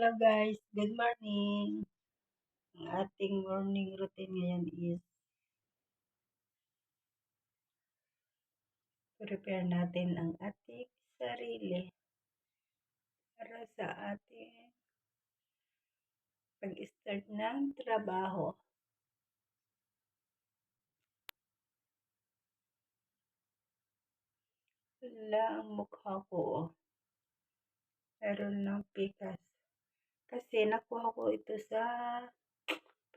Hello guys, good morning. Ang ating morning routine ngayon is prepare natin ang ating sarili para sa ating pag-start ng trabaho. Wala ang mukha ko. oh. Meron ng pikas. Kasi nakuha ko ito sa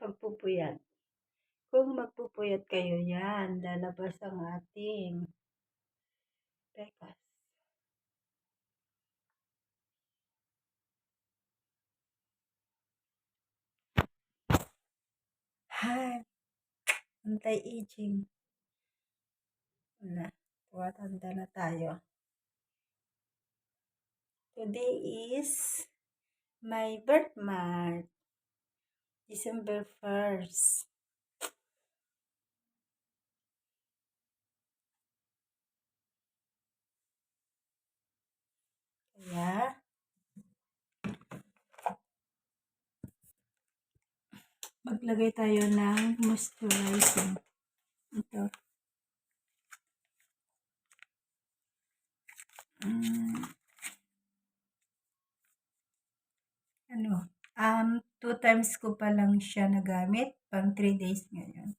pagpupuyat. Kung magpupuyat kayo yan, lalabas ang ating pikas. Hi! Anti-aging. Wala. Tuwatanda na tayo. Today is my birth month. December 1st. Kaya, maglagay tayo ng moisturizing. Ito. Mm. Ano? Um, two times ko pa lang siya nagamit. Pang three days ngayon.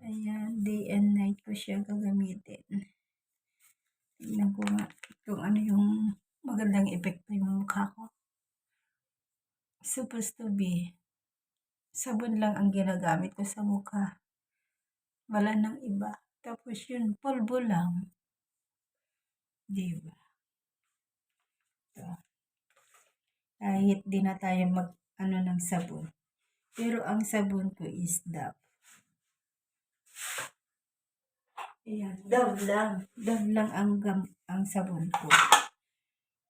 Ayan, day and night ko siya gagamitin. Tingnan ko nga kung ano yung magandang epekto yung mukha ko. Supposed to be, sabon lang ang ginagamit ko sa mukha. Wala nang iba. Tapos yun, pulbo lang. Diba? Ito. Kahit di na tayo mag, ano ng sabon. Pero ang sabon ko is Dove. Ayan, Dove lang. Dove lang ang, gam, ang sabon ko.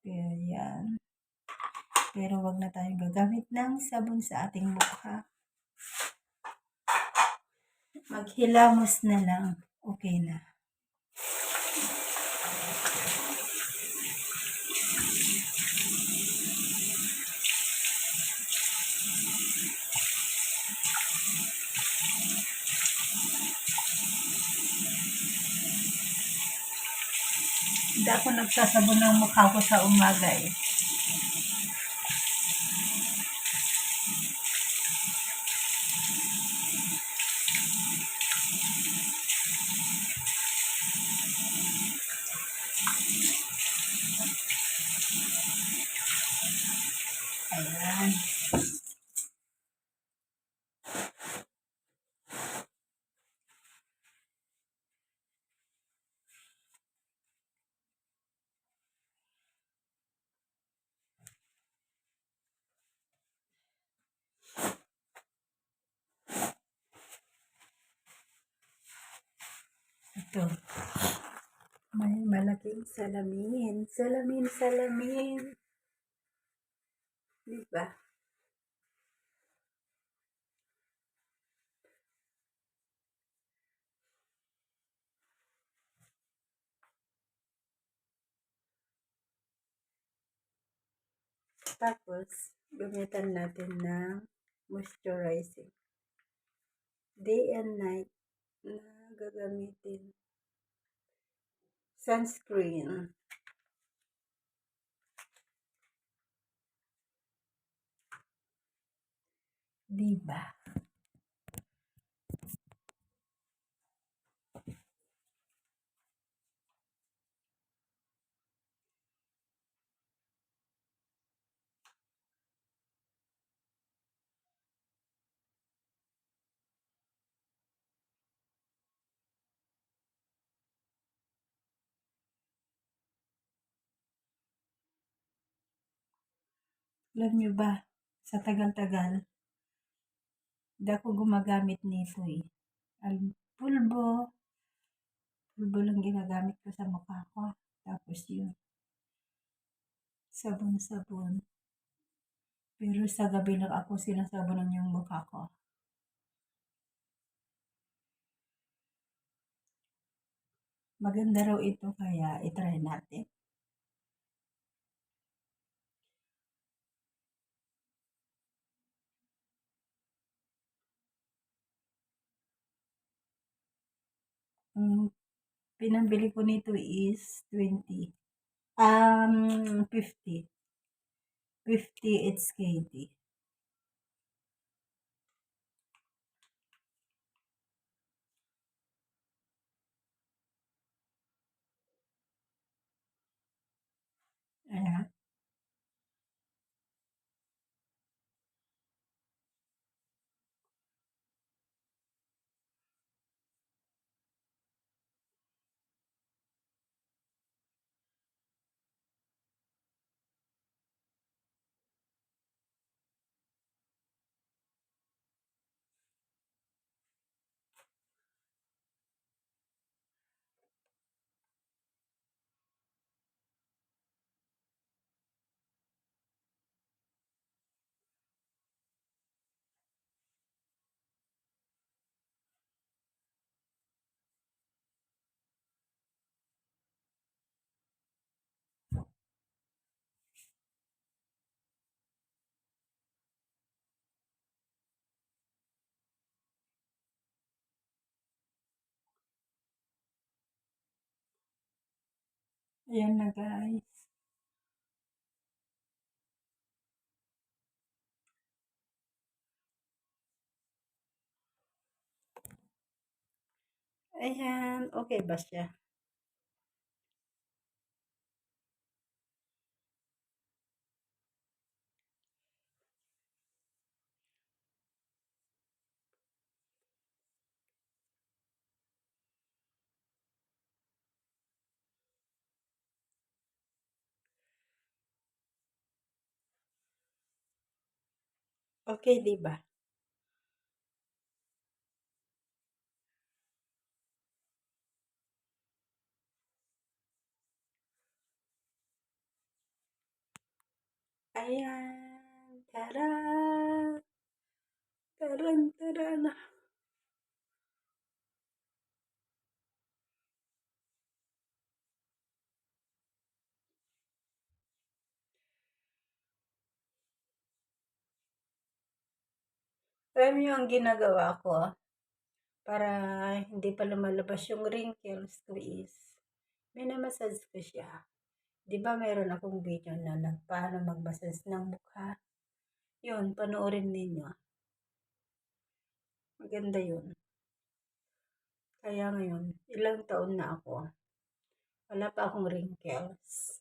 Pero. Pero wag na tayong gagamit ng sabon sa ating mukha. Maghilamos na lang. Okay na. Ako nagsasabon ng mukha ko sa umaga eh. Ito. May malaking salamin. Salamin, salamin. Diba? Tapos, gamitan natin ng moisturizing. Day and night na gagamitin. Sunscreen. Diba? Alam nyo ba, sa tagal-tagal, hindi ako gumagamit nito eh. Al pulbo, pulbo lang ginagamit ko sa mukha ko. Tapos yun, sabon-sabon. Pero sa gabi lang ako sinasabonan yung mukha ko. Maganda raw ito kaya itry natin. Ang pinambili ko nito is 20. Um, 50. 50 HKD. Ayan. Ayan na guys. Ayan, okay ba siya? Okay, di ba? Ayan. Tara! Taran, taran. Niyo ang ginagawa ko para hindi pa lumalabas yung wrinkles ko is minamassage ko siya. Di ba meron akong video na na paano magmassage ng mukha? Yun, panoorin ninyo. Maganda yun. Kaya ngayon, ilang taon na ako. Wala pa akong wrinkles.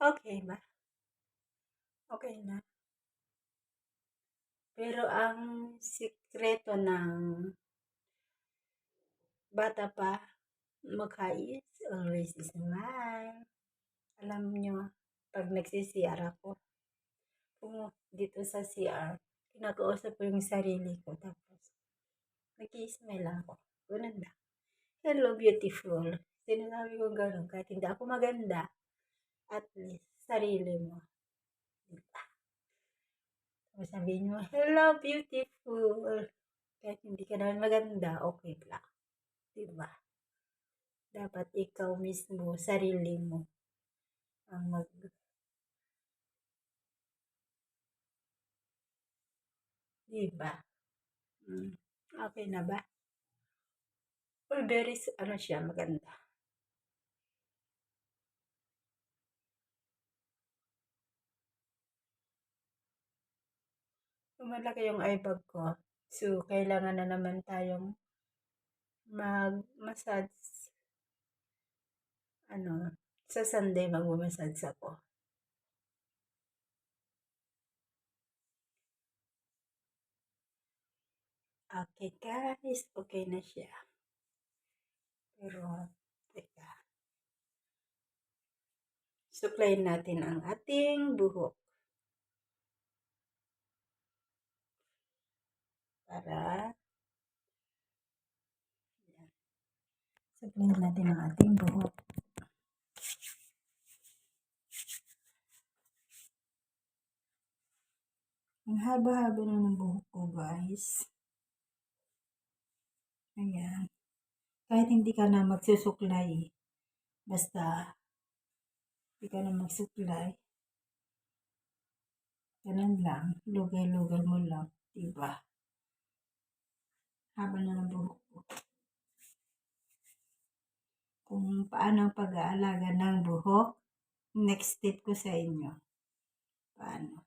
Okay ba? Okay na. Pero ang sikreto ng bata pa, mukha is always smile. Alam nyo, pag nagsisiyar ako, kung dito sa CR, kinakausap ko yung sarili ko. Tapos, nag-smile ako. Ganun lang. Hello, beautiful. Sinasabi ko ganun. Kahit hindi ako maganda, at least, sarili mo. Tapos sabihin mo, hello, beautiful. Kahit hindi ka naman maganda, okay lang. Diba? Dapat ikaw mismo, sarili mo, ang mag Diba? Okay na ba? Or very, ano siya, maganda. Malaki yung eyebag ko. So, kailangan na naman tayong mag-massage. Ano, sa Sunday mag-massage ako. Okay guys, okay na siya. Pero, teka. Suklayin natin ang ating buhok. Para. Suklayin natin ang ating buhok. Ang haba-haba na ng buhok ko guys. Ayan. Kahit hindi ka na magsusuklay, basta hindi ka na magsuklay, ganun lang, lugay-lugay mo lang, diba? Haba na ng buhok ko. Kung paano pag-aalaga ng buhok, next tip ko sa inyo. Paano?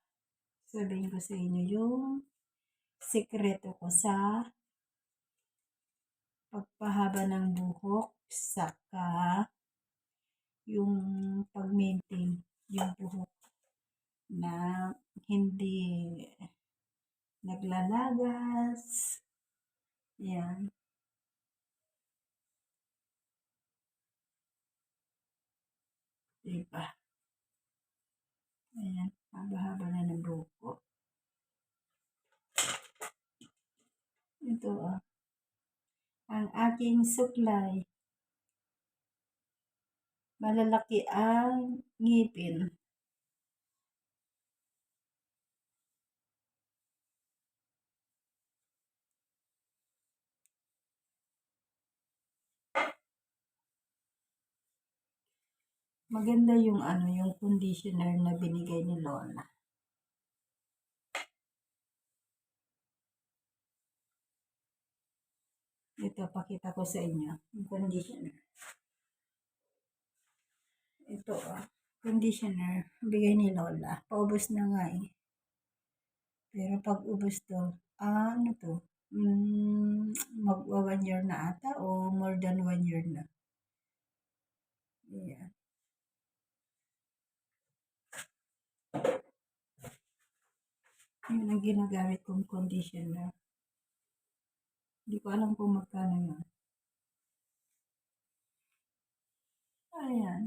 Sabihin ko sa inyo yung sikreto ko sa pagpahaba ng buhok saka yung pag-maintain yung buhok na hindi naglalagas. Yan. Diba? Ayan, haba-haba na ng buhok ko. Ito ah. Ang aking suklay. Malalaki ang ngipin. Maganda yung ano, yung conditioner na binigay ni Lola. Ito, pakita ko sa inyo. Yung conditioner. Ito ah. Conditioner. Bigay ni Lola. Paubos na nga eh. Pero pag ubos to, ah, ano to? Mm, magwa one year na ata o more than one year na. Ayan. Yun ang ginagamit kong conditioner. Hindi ko alam kung magkano yun. Ayan.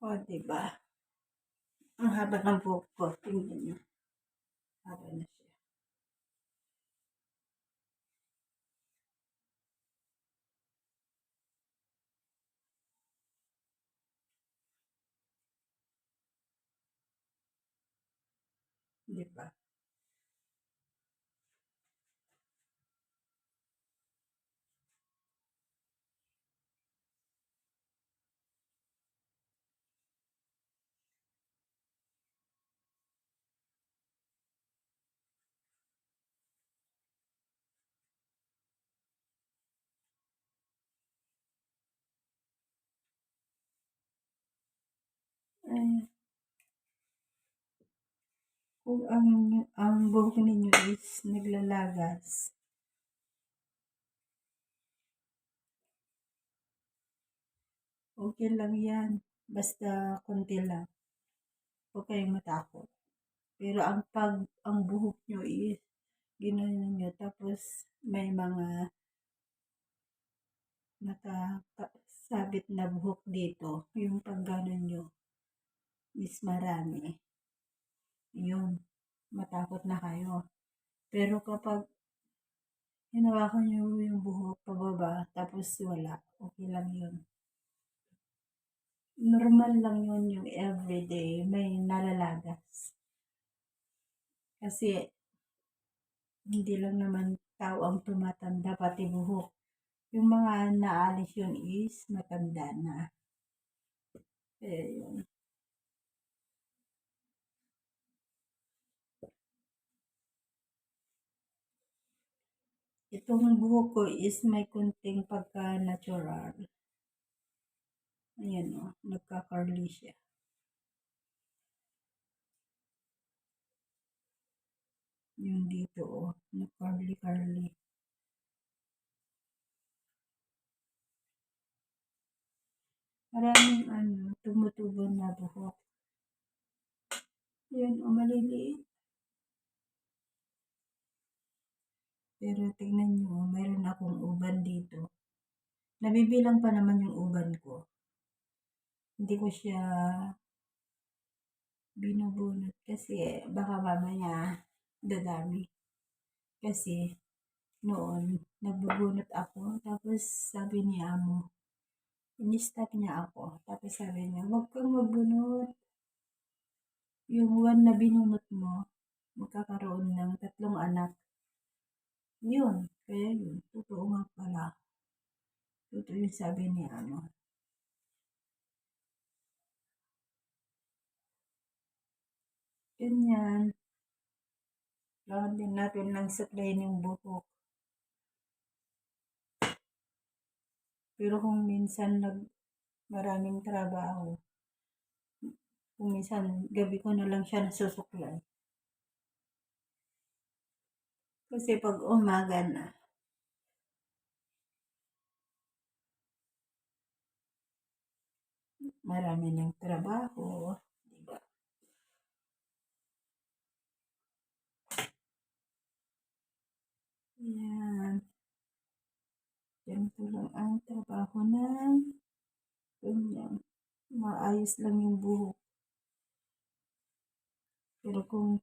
O, diba? Ang haba ng buhok ko. Tingnan nyo. Haba na siya. Diba? Ayan. Kung ang, ang buhok ninyo is naglalagas, okay lang yan. Basta konti lang. Huwag kayong matakot. Pero ang pag, ang buhok nyo is, ginanon nyo, tapos may mga nakasabit na buhok dito, yung pag ganon nyo, is marami. Yun, matakot na kayo. Pero kapag hinawakan nyo yung buhok pababa, tapos wala, okay lang yun. Normal lang yun yung everyday, may nalalagas. Kasi, hindi lang naman tao ang tumatanda, pati buhok. Yung mga naalis yun is matanda na. Kaya yun. Itong buhok ko is may kunting pagka-natural. Ayan o, oh, nagka-curly siya. Yung dito o, oh, nag-curly-curly. Maraming ano, tumutubo na buhok. Yan o, oh, maliliit. Pero tingnan nyo, mayroon akong uban dito. Nabibilang pa naman yung uban ko. Hindi ko siya binubunot kasi baka mamaya dadami. Kasi noon, nagbubunot ako. Tapos sabi ni amo, in-stop niya ako. Tapos sabi niya, huwag kang magbunot. Yung one na binunot mo, magkakaroon ng tatlong anak. Yun, kaya yun, totoo nga pala. Totoo yung sabi ni ano. Ganyan. Kailangan din natin ng supply ng buhok. Pero kung minsan nag maraming trabaho, kung minsan gabi ko na lang siya nasusuklay. Kasi pag umaga na, marami ng trabaho, diba? Yan. Ganito lang ang trabaho ng ganyan. Maayos lang yung buhok. Pero kung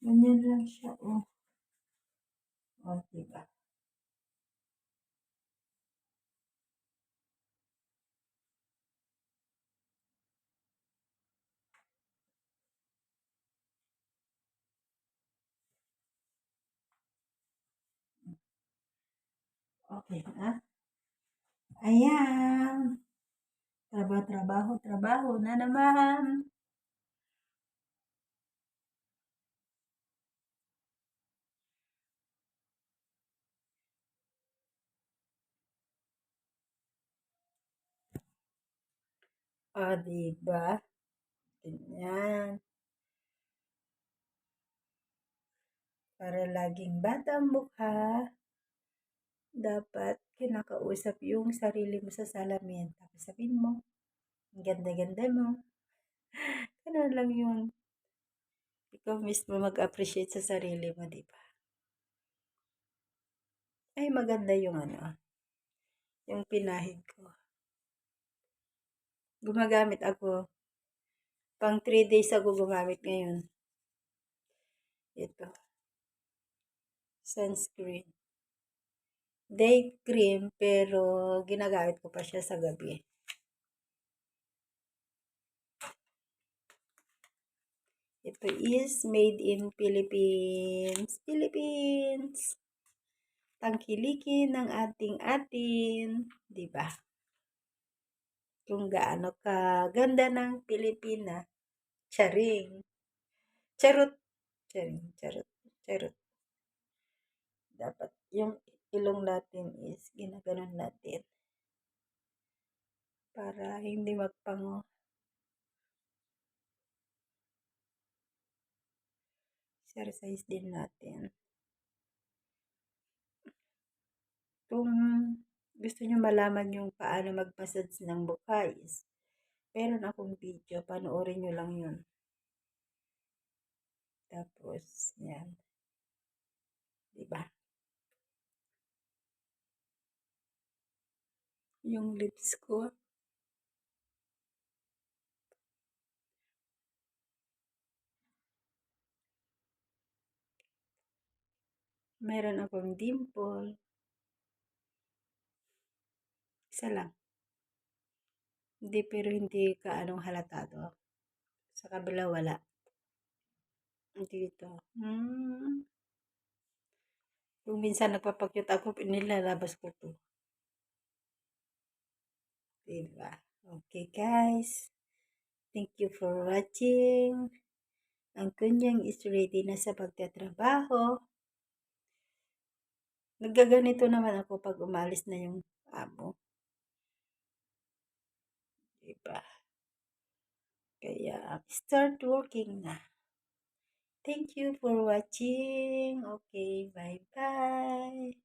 ganyan lang siya, oh. Oh, diba? Okay na. Ayan. Trabaho, trabaho, trabaho na naman. Oh, diba? Ganyan. Para laging batang mukha, dapat kinakausap yung sarili mo sa salamin. Tapos sabihin mo, ang ganda-ganda mo. Ganun lang yun. Ikaw mismo mag-appreciate sa sarili mo, di ba? Ay, maganda yung ano, yung pinahid ko. Gumagamit ako. Pang 3 days ako gumamit ngayon. Ito. Sunscreen. Day cream, pero ginagamit ko pa siya sa gabi. Ito is made in Philippines. Philippines! Tangkilikin ng ating atin. ba? Diba? Kung gaano ka ganda ng Pilipina. Charing. Charot. Charing. Charot. Charot. Dapat yung ilong natin is ginaganon natin. Para hindi magpango. exercise din natin. Kung gusto nyo malaman yung paano mag-massage ng bukais, meron akong video, panoorin nyo lang yun. Tapos, yan. Diba? Yung lips ko, Meron akong dimple. Isa lang. Hindi, pero hindi ka anong halatado. Sa kabila, wala. Dito. Hmm. Kung minsan nagpapakyut ako, nilalabas ko to. Diba? Okay, guys. Thank you for watching. Ang kunyang is ready na sa pagtatrabaho. Nagaganito naman ako pag umalis na yung amo. Diba? Kaya, start working na. Thank you for watching. Okay, bye-bye.